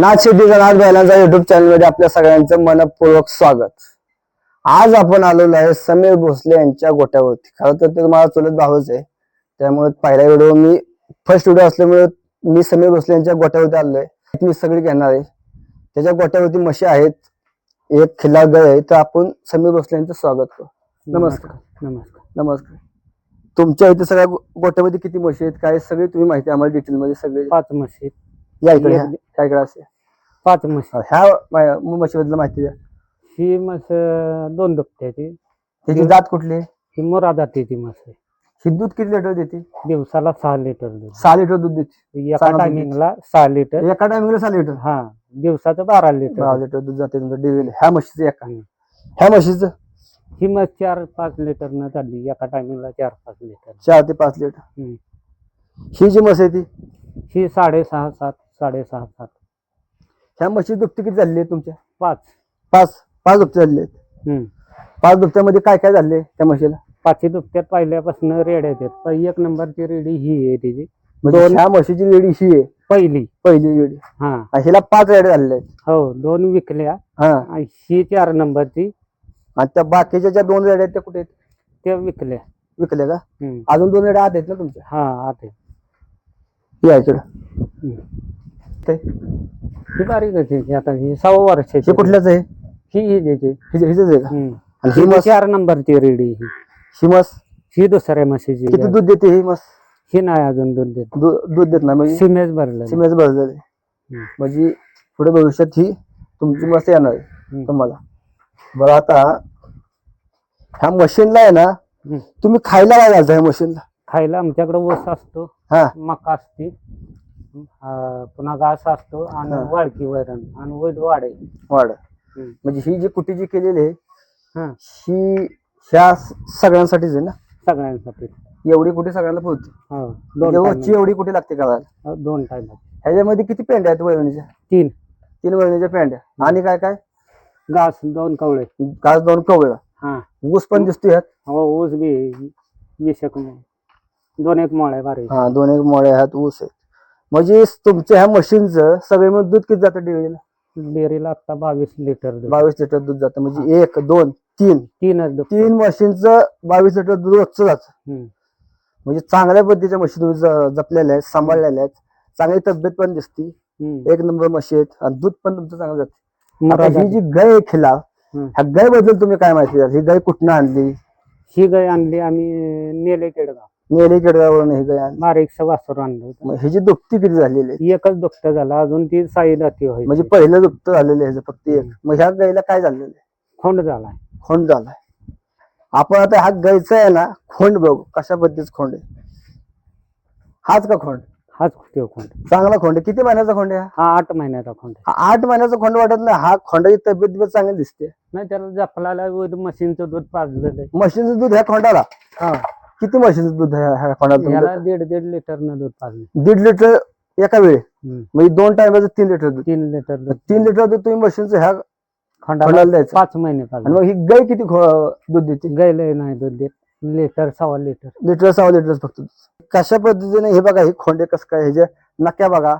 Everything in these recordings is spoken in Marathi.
नाच शेतीचा नाच बैलांचा युट्यूब चॅनलमध्ये आपल्या सगळ्यांचं मनपूर्वक स्वागत. आज आपण आलेलो आहे समीर भोसले यांच्या गोट्यावरती. खरं तर ते मला चुलत भावच आहे. त्यामुळे पहिला व्हिडिओ मी फर्स्ट व्हिडिओ असल्यामुळे मी समीर भोसले यांच्या गोट्यावरती आलोय. मी सगळी घेणार आहे. त्याच्या गोट्यावरती म्हशी आहेत एक खिल्लार गाय आहे. तर आपण समीर भोसले यांचं स्वागत करू. नमस्कार. नमस्कार. नमस्कार. तुमच्या इथे सगळ्या गोट्यामध्ये किती म्हशी आहेत? काय सगळी तुम्ही माहिती आम्हाला डिटेल मध्ये सगळे. पाच म्हशी या इकडे ह्या- ह्या इकडे असे? पाच म्हशी. ह्या मा- म्हशीबद्दल माहिती द्या. ही म्हस अं, दोन दुपट्याची त्याची जात कुठली? आहे? ही मोरा जातीची म्हस आहे. ही दूध किती लिटर देते? दिवसाला सहा लिटर दूध. सहा लिटर दूध देते. एका. टायमिंगला सहा लिटर. एका टायमिंगला सहा लिटर? हा दिवसाचं बारा लिटर. बारा लिटर दूध जाते तुमचं डेली ह्या म्हशीचं एका. हम्म. ह्या म्हशीचं? ही म्हस चार पाच लिटर न चालली एका टायमिंगला चार पाच लिटर. चार ते पाच लिटर. हम्म. ही जी म्हस आहे ती? ही साडेसहा सात. साडेसहा सात ह्या म्हशी दुभती किती झाली आहे तुमच्या? पाच. पाच. पाच दुभते झाले आहेत. हम्म. पाच दुभत्यामध्ये काय काय झाले त्या म्हशीला? पाचही दुपट्यात पहिल्यापासून रेड येतात एक नंबरची रेडी ही आहे तिची. म्हणजे दोन- ह्या म्हशीची रेडी ही आहे. पहिली. पहिली रेडी. हा. हिला पाच रेड आहेत. हो दोन विकल्या. हा. आणि ही चार नंबरची. आणि त्या बाकीच्या ज्या दोन रेड्या आहेत त्या कुठे आहेत? त्या विकल्या. विकल्या का? हम्म. अजून दोन रेड्या आत आहेत ना तुमच्या? हा आता या इकडं. हम्म. ते. ही बारीक आहे आता ही सहा वर्षाची हे कुठल्याच आहे? ही ही द्यायची हिच आहे का? हम्म. आणि ही ही मस चार नंबरची रेडी ही. ही मस ही दुसऱ्या म्हशीची किती. दूध देते ही मस ही नाही अजून दूध देत. दू- दूध देत नाही म्हणजे? सिमेज भरलं सिमेच भरलेलं आहे. हम्म. म्हणजे पुढे भविष्यात ही तुमची मस येणार आहे. तुम्हाला. बरं आता ह्या मशीनला आहे ना. तुम्ही खायला काय घालता ह्या मशीनला. खायला आमच्याकडे ऊस असतो. हा. मका असते. अं, पुन्हा घास असतो आणि हा. वाळकी वैरण आणि वैद वाडे वाढ. हम्म. म्हणजे ही जी कुटी जी केलेली आहे हा. ही ह्या स- सगळ्यांसाठीच आहे ना? सगळ्यांसाठी. एवढी कुटी सगळ्यांना पोहोचते हो दोन एवढी कुटी लागते करायला दोन टाइम ह्याच्यामध्ये किती पेंड्या आहेत वळणीच्या तीन. तीन वळणीच्या पेंड्या. आणि काय काय? घास दोन कवळे. काच दोन कवळ. हा. ऊस पण दिसतोय ह्यात? हो ऊस बी वीस एक मोळ. दोन एक मोळे बारीक हा दोन एक मोळे ह्यात ऊस आहेत म्हणजे तुमच्या ह्या मशीनचं सगळे मिळून दूध किती जातं डेअरीला डेअरीला आता बावीस लिटर दूध. बावीस लिटर दूध जातं म्हणजे एक दोन तीन तीनच दूध. तीन मशीनचं बावीस लिटर दूध रोजचं जातं हम्म. म्हणजे चांगल्या पद्धतीच्या मशीन तुम्ही ज- जपलेल्या आहेत सांभाळलेल्या आहेत चांगली तब्येत पण दिसती हम्म. एक नंबर म्हशी आहेत आणि दूध पण तुमचं चांगलं जाते ही. जी गाय आहे खिला हम्म. ह्या गायबद्दल तुम्ही काय माहिती द्याल? ही गाय कुठनं आणली ही गाय आणली आम्ही नेले केडगाव नेली केडगावरून ही गाय आणली बारीकचं वासर आणलं होतं. मग ह्याची दुपती किती झालेली आहे? एकच दुखत झाला अजून ती साई दाती म्हणजे व्हायची पहिलं दुपत झालेलं आहे फक्त एक. मग ह्या गायला काय झालेलं आहे? खोंड झालाय. खोंड झालाय. आपण आता हा गायचा आहे ना खोंड बघू. कशा पद्धतीच खोंड आहे? हाच का खोंड? हाच तो खोंड. चांगला खोंड आहे. किती महिन्याचा खोंड आहे हा? हा आठ महिन्याचा खोंड आहे. हा आठ महिन्याचा खोंड वाटत नाही. हा खोंडाची तब्येत बिब्येत चांगली दिसते. नाही त्याला जपलाला विथ मशीनचं दूध पाजलेलं आहे. म्हशीचं दूध ह्या खोंडाला? हा. किती म्हशीचं दूध आहे? ह्या खोंडाला तुम्ही याला देता? दीड दीड लिटर न दूध पाजले. दीड लिटर एका वेळी? हम्म. म्हणजे दोन टायमाचं तीन लिटर दूध. तीन लिटर दूध. तीन लिटर दूध तुम्ही मशीनचं ह्या खंडाला खोंडाला द्यायचं. पाच महिने पाजले. मग ही गाय किती खो- दूध देते? गायला नाही दूध देत. लिटर सव्वा लिटर. लिटर सहा लिटर फक्त कशा पद्धतीने हे बघा हे खोंडे कस काय ह्याच्या नक्या बघा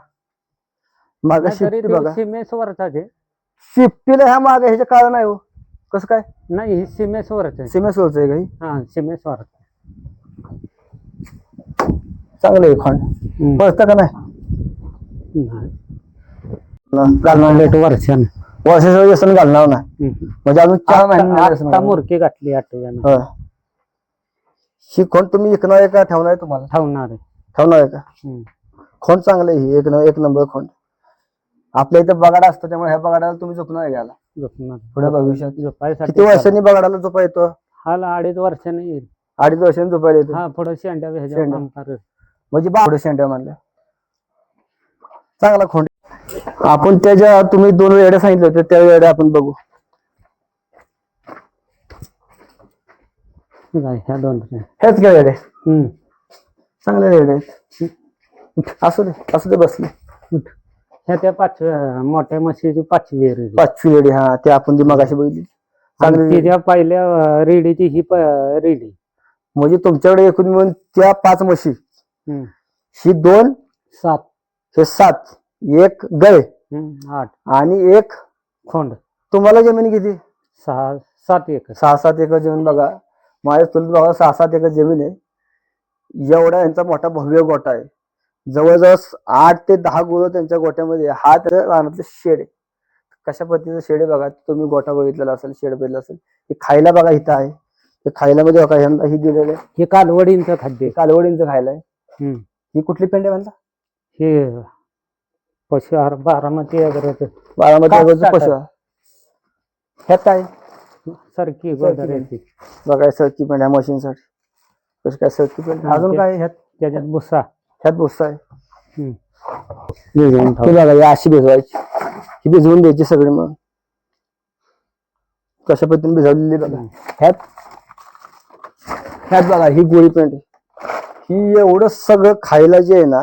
माग शिफ्टी बघा. सिमेस वरचाचे शिफ्टीला ह्या मागे ह्याच्या कारण नाही हो. कसं काय? नाही ही सिमेस वरच आहे. सिमेस वरचं आहे काही हा? सिमेस वर चांगलं आहे खोंड पळतं का नाही? घालणार लेट वर्षान. व्यसन घालणार ना म्हणजे अजून चार महिने आता मुरकी घातली आठव्यानं. होय. ही खोंड तुम्ही विकणार आहे का ठेवणार आहे तुम्हाला? ठेवणार आहे. ठेवणार आहे का? हम्म. खोंड चांगलं आहे ही. एक न- एक नंबर खोंड. आपल्या इथं बगाडा असतो त्यामुळे ह्या बगाडाला तुम्ही झोपणार आहे घ्यायला झोपणार. पुढे भविष्यात. झोपायसाठी किती वर्षांनी बगाडाला झोपा येतो हाला अडीच वर्षाने येईल. अडीच वर्षांनी झोपायला येतो. हा पुढे शेंड्या. शेंड्या. म्हणजे बावडे शेंड्या म्हणल्या चांगला खोंड. आपण त्याच्या तुम्ही दोन वेड्या सांगितले होते त्या वेड्या आपण बघू. ह्या दोन हेच काय वेड्या हम्म. चांगल्या वेड्या आहेत. असू दे असू दे बसले. ह्या त्या पाचव्या मोठ्या म्हशीची पाचवी रेडी पाचवी वेडी हा ते आपण ती मगाशी बघितली. चांगली तिच्या पहिल्या रेडीची ही रेडी. म्हणजे तुमच्याकडे एकूण मिळून त्या पाच म्हशी. ही दोन सात. हे सात एक हम्म, आठ. आणि एक खोंड. तुम्हाला जमीन किती? सहा सात एकर. सहा सात एकर जमीन बघा. माझ्या चुलत भावा सहा सात एकर जमीन आहे. एवढा यांचा मोठा भव्य गोठा आहे. जवळजवळ आठ ते दहा गुरं त्यांच्या गोठ्यामध्ये आहे. हा त्या रानातलं शेड आहे. कशा पद्धतीचं शेड आहे बघा. तुम्ही गोठा बघितलेला असेल शेड बघितलं असेल. हे खायला बघा इथं आहे. ते खायला मध्ये बघा ही दिलेलं आहे. हे कालवडींचं खाद्य. कालवडींचं खायला आहे. हम्म. ही कुठली पेंड आहे म्हणता हे पशु आहार बारामती वगैरे बारामती टाका. पशु आहे. ह्यात काय? सरकी बघा सरकी पेंड आहे मशीनसाठी. कसं काय सरकी पेंड? अजून काय आहे ह्यात? त्याच्यात भुसा. ह्यात भुस्सा आहे. हम्म. भिजवून हे ठेव. बघा ही अशी भिजवायची. ही भिजवून द्यायची सगळी मग. कशा पद्धतीने भिजवलेली बघा. ह्यात? ह्यात बघा ही गोळी पेंट ही एवढं सगळं खायला जे आहे ना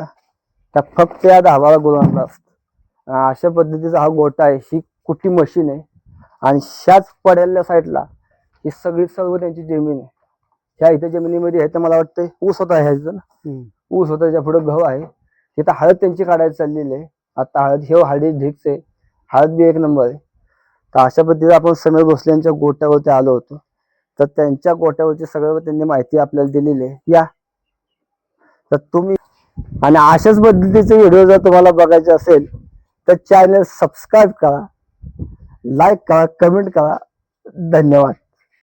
त्या फक्त या दहा बारा गुरांना असतं अशा पद्धतीचा हा गोटा आहे ही कुठी मशीन आहे. आणि ह्याच पड्याल्या साईडला ही सगळी सर्व त्यांची जमीन आहे. ह्या इथं जमिनीमध्ये आहे तर मला वाटतं ऊस होता ह्या इथं ना. ऊस होता त्याच्या पुढे गहू आहे. तिथं हळद त्यांची काढायला चाललेली आहे. आता हळद हे हळदी ढीकच आहे. हळद बी एक नंबर आहे. तर अशा पद्धतीने आपण समीर भोसले यांच्या गोट्यावरती आलो होतो. तर त्यांच्या गोट्यावरची सगळं त्यांनी माहिती आपल्याला दिलेली आहे. या. तर तुम्ही आणि अशाच पद्धतीचे व्हिडिओ जर तुम्हाला बघायचे असेल तर चॅनल सबस्क्राईब करा लाईक करा कमेंट करा. धन्यवाद.